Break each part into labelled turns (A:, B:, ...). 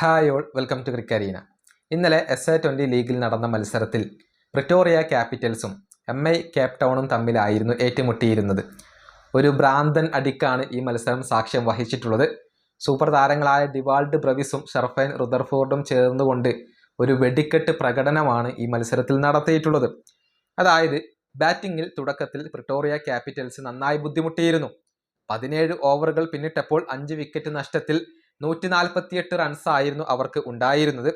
A: Hi all welcome to Crickarena ഇന്നലെ S A twenty ലീഗിൽ നടന്ന മത്സരത്തിൽ പ്രിറ്റോറിയ ക്യാപിറ്റൽസും എം ഐ കേപ്പ് ടൗണും തമ്മിലായിരുന്നു ഏറ്റുമുട്ടിയിരുന്നത്. ഒരു ഭ്രാന്തൻ അടിക്കാണ് ഈ മത്സരം സാക്ഷ്യം വഹിച്ചിട്ടുള്ളത്. സൂപ്പർ താരങ്ങളായ ഡിവാൾഡ് ബ്രവിസും ഷർഫൈൻ റുദർഫോർഡും ചേർന്നുകൊണ്ട് ഒരു വെടിക്കെട്ട് പ്രകടനമാണ് ഈ മത്സരത്തിൽ നടത്തിയിട്ടുള്ളത്. അതായത് ബാറ്റിങ്ങിൽ തുടക്കത്തിൽ പ്രിട്ടോറിയ ക്യാപിറ്റൽസ് നന്നായി ബുദ്ധിമുട്ടിയിരുന്നു. പതിനേഴ് ഓവറുകൾ പിന്നിട്ടപ്പോൾ അഞ്ച് വിക്കറ്റ് നഷ്ടത്തിൽ നൂറ്റി റൺസ് ആയിരുന്നു അവർക്ക് ഉണ്ടായിരുന്നത്.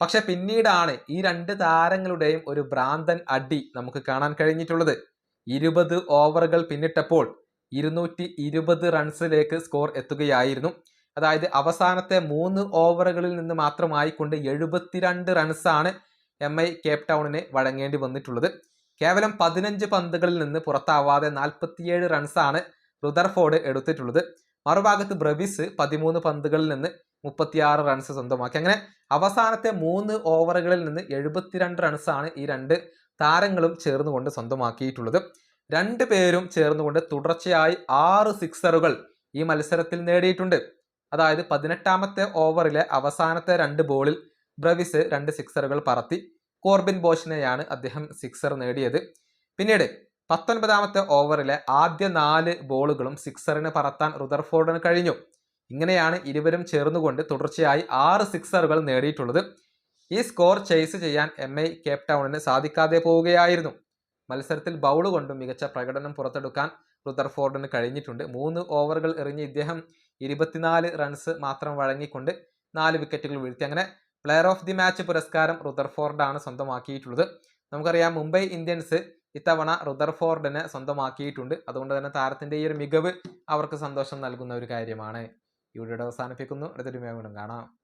A: പക്ഷെ പിന്നീടാണ് ഈ രണ്ട് താരങ്ങളുടെയും ഒരു ഭ്രാന്തൻ അടി നമുക്ക് കാണാൻ കഴിഞ്ഞിട്ടുള്ളത്. ഇരുപത് ഓവറുകൾ പിന്നിട്ടപ്പോൾ ഇരുന്നൂറ്റി ഇരുപത് റൺസിലേക്ക് സ്കോർ എത്തുകയായിരുന്നു. അതായത് അവസാനത്തെ മൂന്ന് ഓവറുകളിൽ നിന്ന് മാത്രമായിക്കൊണ്ട് എഴുപത്തിരണ്ട് റൺസാണ് എം ഐ കേപ് ടൗണിനെ വഴങ്ങേണ്ടി വന്നിട്ടുള്ളത്. കേവലം പതിനഞ്ച് പന്തുകളിൽ നിന്ന് പുറത്താവാതെ നാൽപ്പത്തിയേഴ് റൺസാണ് റുദർഫോർഡ് എടുത്തിട്ടുള്ളത്. മറുഭാഗത്ത് ബ്രവിസ് പതിമൂന്ന് പന്തുകളിൽ നിന്ന് മുപ്പത്തിയാറ് റൺസ് സ്വന്തമാക്കി. അങ്ങനെ അവസാനത്തെ മൂന്ന് ഓവറുകളിൽ നിന്ന് എഴുപത്തിരണ്ട് റൺസാണ് ഈ രണ്ട് താരങ്ങളും ചേർന്നുകൊണ്ട് സ്വന്തമാക്കിയിട്ടുള്ളത്. രണ്ട് പേരും ചേർന്നുകൊണ്ട് തുടർച്ചയായി ആറ് സിക്സറുകൾ ഈ മത്സരത്തിൽ നേടിയിട്ടുണ്ട്. അതായത് പതിനെട്ടാമത്തെ ഓവറിലെ അവസാനത്തെ രണ്ട് ബോളിൽ ബ്രവിസ് രണ്ട് സിക്സറുകൾ പറത്തി. കോർബിൻ ബോഷിനെയാണ് അദ്ദേഹം സിക്സർ നേടിയത്. പിന്നീട് പത്തൊൻപതാമത്തെ ഓവറിലെ ആദ്യ നാല് ബോളുകളും സിക്സറിന് പറത്താൻ റുദർഫോർഡിന് കഴിഞ്ഞു. ഇങ്ങനെയാണ് ഇരുവരും ചേർന്നുകൊണ്ട് തുടർച്ചയായി ആറ് സിക്സറുകൾ നേടിയിട്ടുള്ളത്. ഈ സ്കോർ ചേസ് ചെയ്യാൻ എം ഐ കേപ്പ് ടൗണിന് സാധിക്കാതെ പോവുകയായിരുന്നു. മത്സരത്തിൽ ബൗൾ കൊണ്ടും മികച്ച പ്രകടനം പുറത്തെടുക്കാൻ റുദർഫോർഡിന് കഴിഞ്ഞിട്ടുണ്ട്. മൂന്ന് ഓവറുകൾ എറിഞ്ഞ് ഇദ്ദേഹം ഇരുപത്തിനാല് റൺസ് മാത്രം വഴങ്ങിക്കൊണ്ട് നാല് വിക്കറ്റുകൾ വീഴ്ത്തി. അങ്ങനെ പ്ലെയർ ഓഫ് ദി മാച്ച് പുരസ്കാരം റുദർഫോർഡാണ് സ്വന്തമാക്കിയിട്ടുള്ളത്. നമുക്കറിയാം മുംബൈ ഇന്ത്യൻസ് ഇത്തവണ റുദർഫോർഡിനെ സ്വന്തമാക്കിയിട്ടുണ്ട്. അതുകൊണ്ട് തന്നെ താരത്തിന്റെ ഈ ഒരു മികവ് അവർക്ക് സന്തോഷം നൽകുന്ന ഒരു കാര്യമാണ്. ഇവിടെ അവസാനിപ്പിക്കുന്നു. അടുത്തൊരു മേഖല കാണാം.